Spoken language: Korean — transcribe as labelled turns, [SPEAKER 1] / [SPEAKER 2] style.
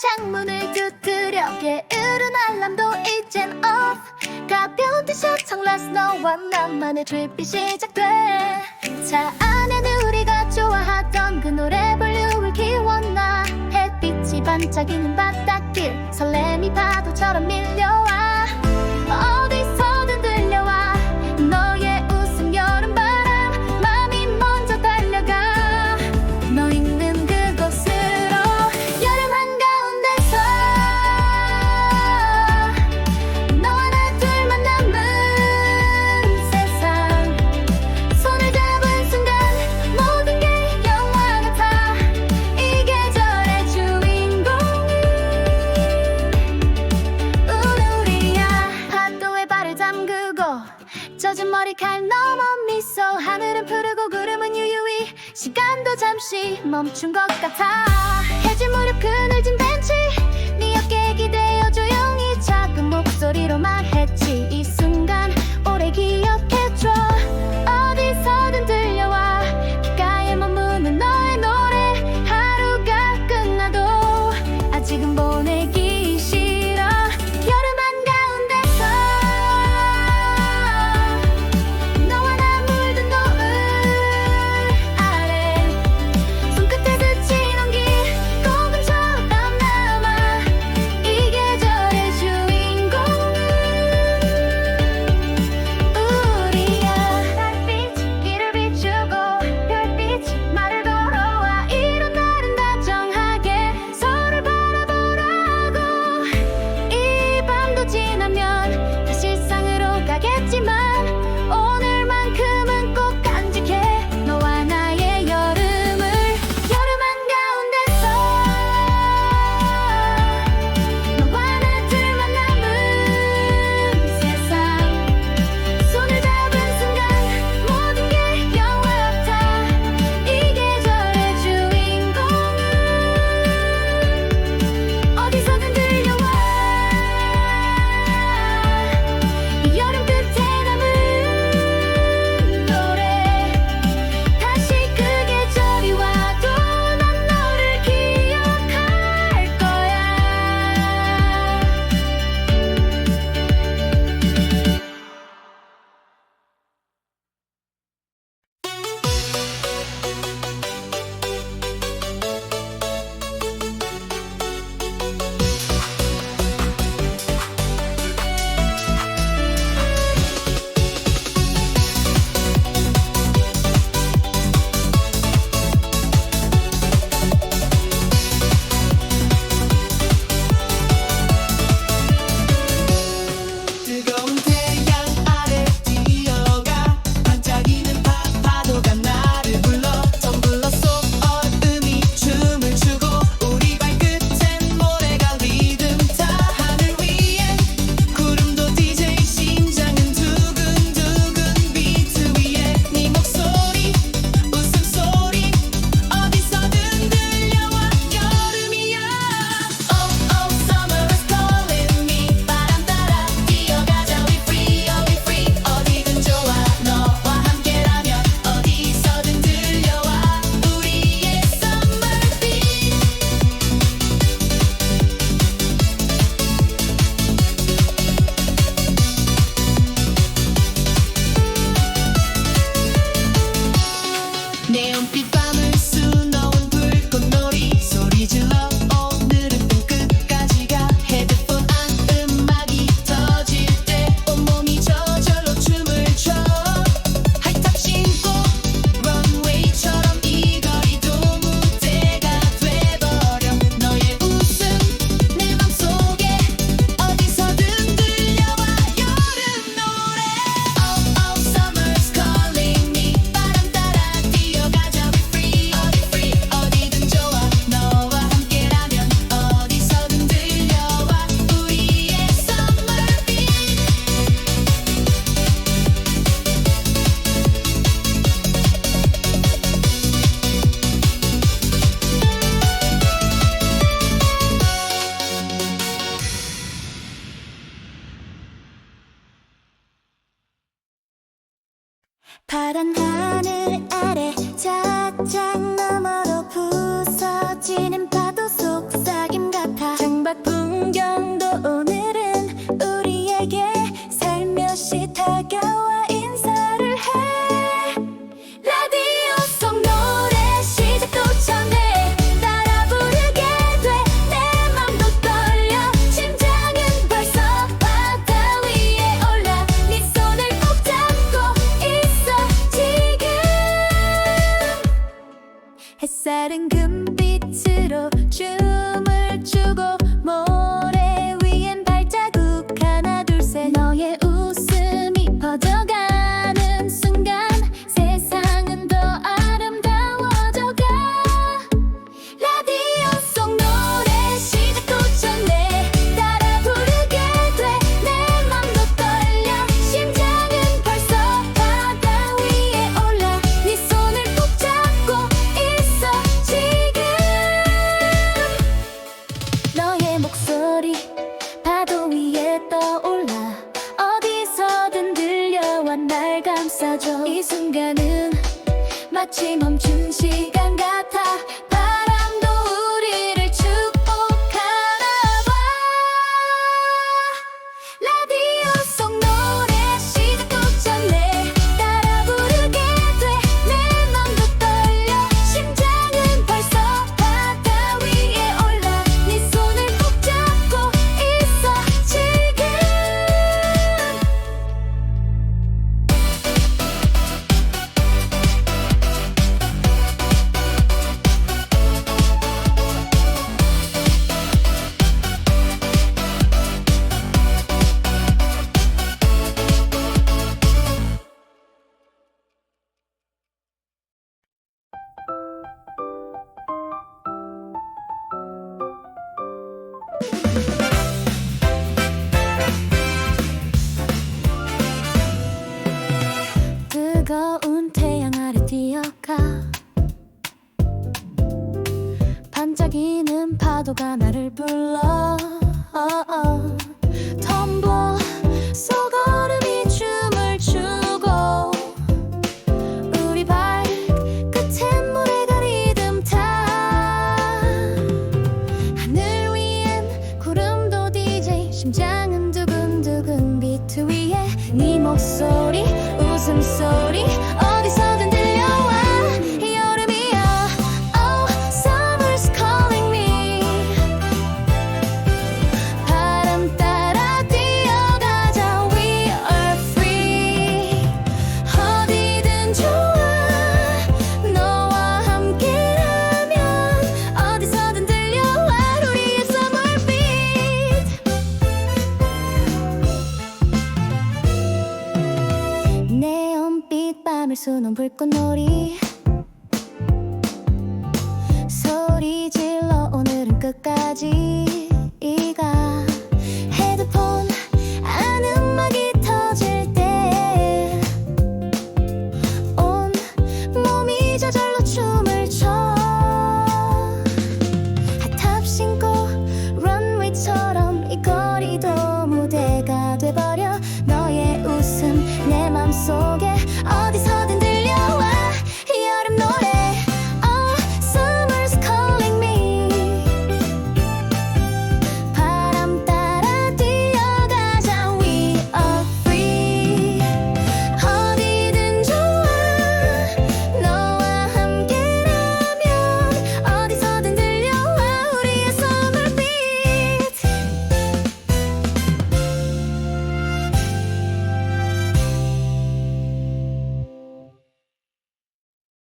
[SPEAKER 1] 창문을 두드려 게으른 알람도 이젠 off. 가벼운 티셔츠 청라스 너와 나만의 트립이 시작돼. 차 안에는 우리가 좋아하던 그 노래 볼륨을 키웠나? 햇빛이 반짝이는 바닷길 설렘이 파도처럼 밀려 젖은 머리칼 넘어 미소. 하늘은 푸르고 구름은 유유히. 시간도 잠시 멈춘 것 같아. 해질 무렵 그늘진 벤치. 네 어깨에 기대어 조용히 작은 목소리로 말했지. 이 순간 오래 기억 파란 하늘 햇살은 금빛으로 춤을 추고 목소리 파도 위에 떠올라. 어디서든 들려와 날 감싸줘. 이 순간은 마치 멈춘 시. 파도가 나를 불러 텀블 수는 불꽃놀이. 소리 질러 오늘은 끝까지. 이가 헤드폰 안 음악이 터질 때 온 몸이 저절로 춤을 춰. 핫탑 신고 런웨이처럼 이 거리도 무대가 돼버려. 너의 웃음 내 맘속